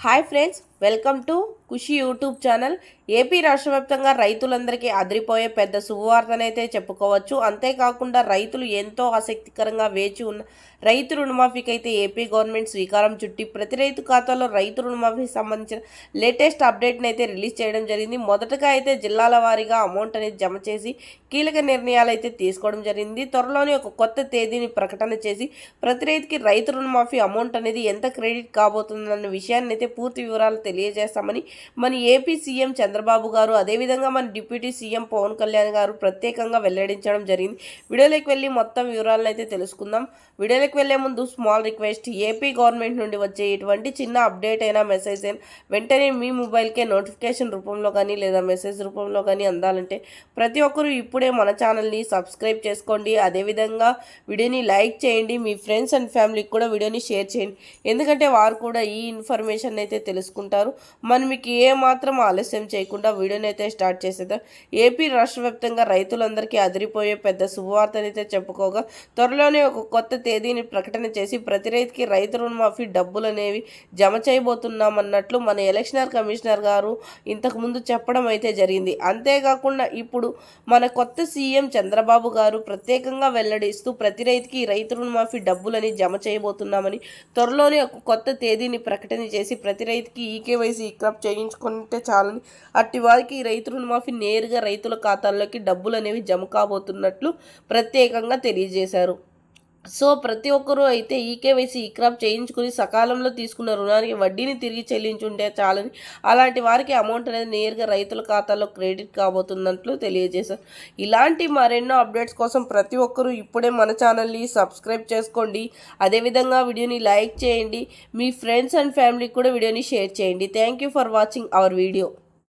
Hi friends welcome to Khushi YouTube channel. AP రాష్ట్ర వ్యాప్తంగా రైతులందరికీ అదిరిపోయే పెద్ద శుభవార్తనైతే చెప్పుకోవచ్చు. అంతేకాకుండా రైతులు ఎంతో ఆసక్తికరంగా వేచి ఉన్న రైతు రుణమాఫీకి అయితే ఏపీ గవర్నమెంట్ శ్రీకారం చుట్టి ప్రతి రైతు ఖాతాలో రైతు రుణమాఫీకి సంబంధించిన లేటెస్ట్ అప్డేట్ని అయితే రిలీజ్ చేయడం జరిగింది. మొదటగా అయితే జిల్లాల వారీగా అమౌంట్ అనేది జమ చేసి కీలక నిర్ణయాలు అయితే తీసుకోవడం జరిగింది. త్వరలోనే ఒక కొత్త తేదీని ప్రకటన చేసి ప్రతి రైతుకి రైతు రుణమాఫీ అమౌంట్ అనేది ఎంత క్రెడిట్ కాబోతుందన్న విషయాన్ని అయితే పూర్తి వివరాలు తెలియజేస్తామని మన ఏపీ సీఎం చంద్రబాబు గారు అదేవిధంగా మన డిప్యూటీ సీఎం పవన్ కళ్యాణ్ గారు ప్రత్యేకంగా వెల్లడించడం జరిగింది. వీడియోలోకి వెళ్ళి మొత్తం వివరాలను అయితే తెలుసుకుందాం. వీడియోలోకి వెళ్ళే ముందు స్మాల్ రిక్వెస్ట్ ఏపీ గవర్నమెంట్ నుండి వచ్చే ఇటువంటి చిన్న అప్డేట్ అయినా మెసేజ్ అయినా వెంటనే మీ మొబైల్కే నోటిఫికేషన్ రూపంలో కానీ లేదా మెసేజ్ రూపంలో కానీ అందాలంటే ప్రతి ఒక్కరూ ఇప్పుడే మన ఛానల్ని సబ్స్క్రైబ్ చేసుకోండి. అదేవిధంగా వీడియోని లైక్ చేయండి. మీ ఫ్రెండ్స్ అండ్ ఫ్యామిలీకి కూడా వీడియోని షేర్ చేయండి. ఎందుకంటే వారు కూడా ఈ ఇన్ఫర్మేషన్ అయితే తెలుసుకుంటారు. మనం మీకు ఏమాత్రం ఆలస్యం చేయకుండా వీడియోని అయితే స్టార్ట్ చేసేద్దాం. ఏపీ రాష్ట్ర వ్యాప్తంగా రైతులందరికీ అదిరిపోయే పెద్ద శుభవార్తనైతే చెప్పుకోగా త్వరలోనే ఒక కొత్త తేదీని ప్రకటన చేసి ప్రతి రైతుకి రైతు రుణమాఫీ డబ్బులు అనేవి జమ చేయబోతున్నామన్నట్లు మన ఎలక్షనర్ కమిషనర్ గారు ఇంతకుముందు చెప్పడం అయితే జరిగింది. అంతేకాకుండా ఇప్పుడు మన కొత్త సీఎం చంద్రబాబు గారు ప్రత్యేకంగా వెల్లడిస్తూ ప్రతి రైతుకి రైతు రుణమాఫీ డబ్బులని జమ చేయబోతున్నామని త్వరలోనే ఒక కొత్త తేదీని ప్రకటన చేసి ప్రతి రైతుకి కేవైసీ క్రాప్ చేయించుకుంటే చాలని. అట్టి వారికి రైతు రుణమాఫీ నేరుగా రైతుల ఖాతాల్లోకి డబ్బులు అనేవి జమ కాబోతున్నట్లు ప్రత్యేకంగా తెలియజేశారు. సో ప్రతి ఒక్కరూ అయితే ఈకేవైసీ ఈ క్రాప్ చేయించుకుని సకాలంలో తీసుకున్న రుణానికి వడ్డీని తిరిగి చెల్లించుంటే చాలని. అలాంటి వారికి అమౌంట్ అనేది నేరుగా రైతుల ఖాతాలో క్రెడిట్ కాబోతున్నట్లు తెలియజేశారు. ఇలాంటి మరెన్నో అప్డేట్స్ కోసం ప్రతి ఒక్కరూ ఇప్పుడే మన ఛానల్ని సబ్స్క్రైబ్ చేసుకోండి. అదేవిధంగా వీడియోని లైక్ చేయండి. మీ ఫ్రెండ్స్ అండ్ ఫ్యామిలీకి కూడా వీడియోని షేర్ చేయండి. Thank you for watching our video.